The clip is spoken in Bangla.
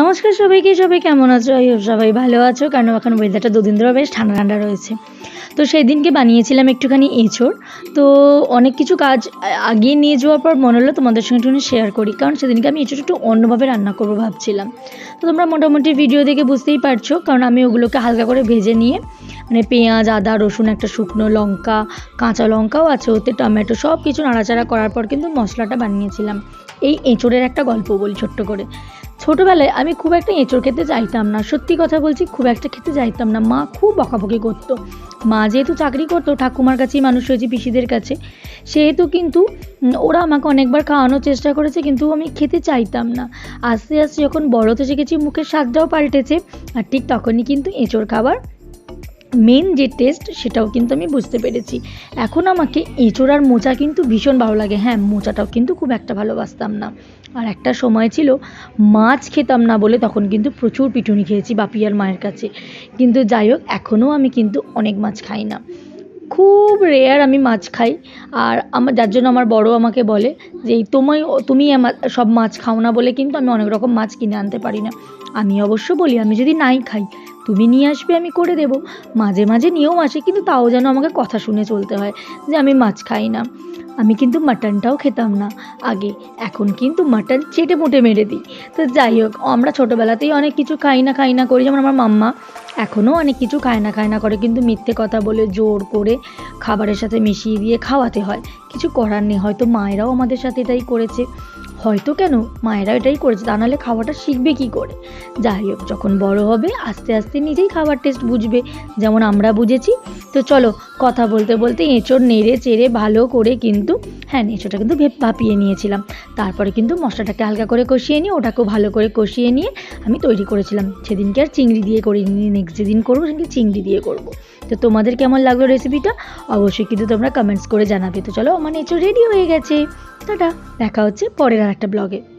নমস্কার সবাইকে, সবাই কেমন আছো? সবাই ভালো আছো। কারণ এখন ওয়েদারটা দুদিন ধরে বেশ ঠান্ডা ঠান্ডা রয়েছে। তো সেই দিনকে বানিয়েছিলাম একটুখানি এঁচোড়। তো অনেক কিছু কাজ আগিয়ে নিয়ে যাওয়ার পর মনে হলো তোমাদের সঙ্গে একটুখানি শেয়ার করি। কারণ সেদিনকে আমি এঁচোড় একটু অন্যভাবে রান্না করব ভাবছিলাম। তো তোমরা মোটামুটি ভিডিও দেখে বুঝতেই পারছ। কারণ আমি ওগুলোকে হালকা করে ভেজে নিয়ে মানে পেঁয়াজ, আদা, রসুন, একটা শুকনো লঙ্কা, কাঁচা লঙ্কাও আছে ওতে, টমেটো সব কিছু নাড়াচাড়া করার পর কিন্তু মশলাটা বানিয়েছিলাম। এই এঁচোড়ের একটা গল্প বলি ছোট্ট করে। ছোটোবেলায় আমি খুব একটা এঁচোড় খেতে চাইতাম না। সত্যি কথা বলছি, খুব একটা খেতে চাইতাম না। মা খুব বকাবকি করতো। মা যেহেতু চাকরি করতো, ঠাকুমার কাছেই মানুষ হয়েছে পিসিদের কাছে। সেহেতু কিন্তু ওরা আমাকে অনেকবার খাওয়ানোর চেষ্টা করেছে, কিন্তু আমি খেতে চাইতাম না। আস্তে আস্তে যখন বড় হতে শিখেছি, মুখের স্বাদটাও পাল্টেছে, আর ঠিক তখনই কিন্তু এঁচোড় খাবার মেন যে টেস্ট সেটাও কিন্তু আমি বুঝতে পেরেছি। এখন আমাকে এঁচোড় আর মোচা কিন্তু ভীষণ ভালো লাগে। হ্যাঁ মোচাটাও কিন্তু খুব একটা ভালোবাসতাম না। আর একটা সময় ছিল, মাছ খেতাম না বলে তখন কিন্তু প্রচুর পিটুনি খেয়েছি বাপিয়ার মায়ের কাছে। কিন্তু যাই হোক, এখনও আমি কিন্তু অনেক মাছ খাই না। খুব রেয়ার আমি মাছ খাই। আর আমার, যার জন্য আমার বড় আমাকে বলে যে তোমায়, তুমি সব মাছ খাও না বলে কিন্তু আমি অনেক রকম মাছ কিনে আনতে পারি না। আমি অবশ্য বলি, আমি যদি নাই খাই তুমি নিয়ে আসবে, আমি করে দেবো। মাঝে মাঝে নিয়েও আসে, কিন্তু তাও যেন আমাকে কথা শুনে চলতে হয় যে আমি মাছ খাই না। আমি কিন্তু মাটনটাও খেতাম না। আগে, এখন কিন্তু মাটন চেটে মুটে মেরে দিই। তো যাই হোক, আমরা ছোটোবেলাতেই অনেক কিছু খাই না খাই না করি। যেমন আমার মাম্মা এখনও অনেক কিছু খায় না খায় না করে, কিন্তু মিথ্যে কথা বলে জোর করে খাবারের সাথে মিশিয়ে দিয়ে খাওয়াতে হয়। কিছু করার নেই, হয়তো মায়েরাও আমাদের সাথে এটাই করেছে। হয়তো কেন মায়েরা এটাই করেছে, তা নাহলে খাওয়াটা শিখবে কি করে? যাই হোক, যখন বড় হবে, আস্তে আস্তে নিজেই খাবার টেস্ট বুঝবে। যেমন আমরা বুঝেছি। তো চলো, কথা বলতে বলতে এঁচোড় নেড়ে চেড়ে ভালো করে কিন্তু হ্যাঁ নেচোটা কিন্তু ভেপ ভাপিয়ে নিয়েছিলাম। তারপরে কিন্তু মশলাটাকে হালকা করে কষিয়ে নিয়ে ওটাকেও ভালো করে কষিয়ে নিয়ে আমি তৈরি করেছিলাম। সেদিনকে আর চিংড়ি দিয়ে করিনি নেক্সট যেদিন করব সেদিনকে চিংড়ি দিয়ে করব। তো তোমাদের কেমন লাগল রেসিপিটা অবশ্যই কিন্তু তোমরা কমেন্টস করে জানাবে। তো চলো, আমার নেচো রেডি হয়ে গেছে। টাটা, দেখা হচ্ছে পরের আর একটা ব্লগে